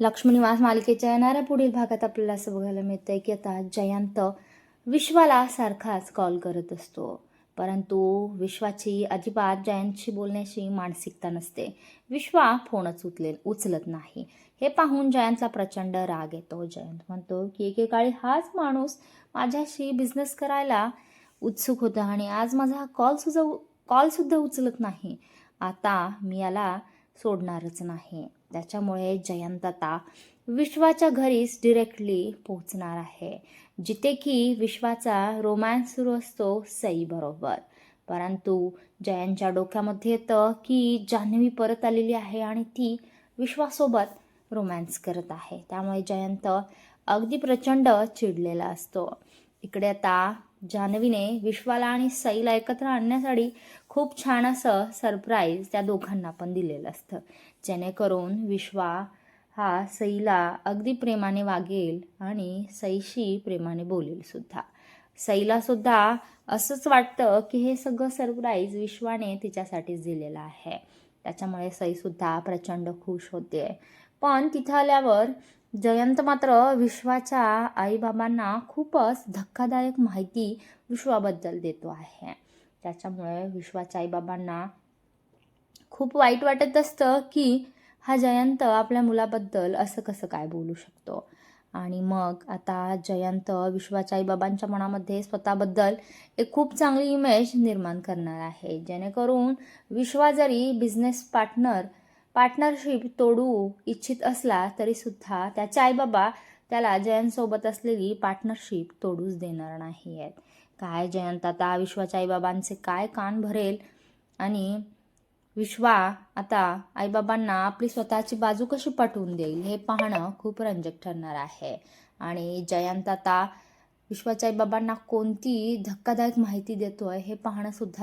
लक्ष्मी मालिकेच्या येणाऱ्या पुढील भागात आपल्याला असं बघायला मिळतंय की आता जयंत विश्वाला सारखाच कॉल करत असतो. परंतु विश्वाची अजिबात जयंतशी बोलण्याची मानसिकता नसते. विश्वा फोनच उचलेल उचलत नाही. हे पाहून जयंतला प्रचंड राग येतो. जयंत म्हणतो की एकेकाळी हाच माणूस माझ्याशी बिझनेस करायला उत्सुक होता आणि आज माझा हा कॉल सुद्धा कॉलसुद्धा उचलत नाही. आता मी याला सोडणारच नाही. त्याच्यामुळे जयंतता विश्वाच्या घरीच डिरेक्टली पोहोचणार आहे. जिथे की विश्वाचा रोमॅन्स सुरू असतो सईबरोबर. परंतु जयंतच्या डोक्यामध्ये येतं की जान्हवी परत आलेली आहे आणि ती विश्वासोबत रोमॅन्स करत आहे. त्यामुळे जयंत अगदी प्रचंड चिडलेला असतो. इकडे आता जान्हवीने विश्वाला आणि सईला एकत्र आणण्यासाठी खूप छान असं सरप्राईज त्या दोघांना पण दिलेलं असतं. जेणेकरून विश्वा हा सईला अगदी प्रेमाने वागेल आणि सईशी प्रेमाने बोलेल सुद्धा. सईला सुद्धा असंच वाटतं की हे सगळं सरप्राईज विश्वाने तिच्यासाठीच दिलेलं आहे. त्याच्यामुळे सईसुद्धा प्रचंड खुश होते. पण तिथं आल्यावर जयंत मात्र विश्वाच्या आईबाबांना खूपच धक्कादायक माहिती विश्वाबद्दल देतो आहे. त्याच्यामुळे विश्वाच्या आईबाबांना खूप वाईट वाटत असतं की हा जयंत आपल्या मुलाबद्दल असं कसं काय बोलू शकतो. आणि मग आता जयंत विश्वाच्या आईबाबांच्या मनामध्ये स्वतःबद्दल एक खूप चांगली इमेज निर्माण करणार आहे. जेणेकरून विश्वा जरी बिझनेस पार्टनर पार्टनरशिप तोडू इच्छित असला तरीसुद्धा त्याचे आईबाबा त्याला जयंतसोबत असलेली पार्टनरशिप तोडूच देणार नाही आहेत काय जयंत आता विश्वाच्या आईबाबांचे काय कान भरेल? आणि विश्वा आता आईबाबांना आपली स्वतःची बाजू कशी पटवून देईल हे पाहणं खूप रंजक ठरणार आहे. आणि जयंत आता विश्वाच्या आईबाबांना कोणती धक्कादायक माहिती देतोय हे पाहणंसुद्धा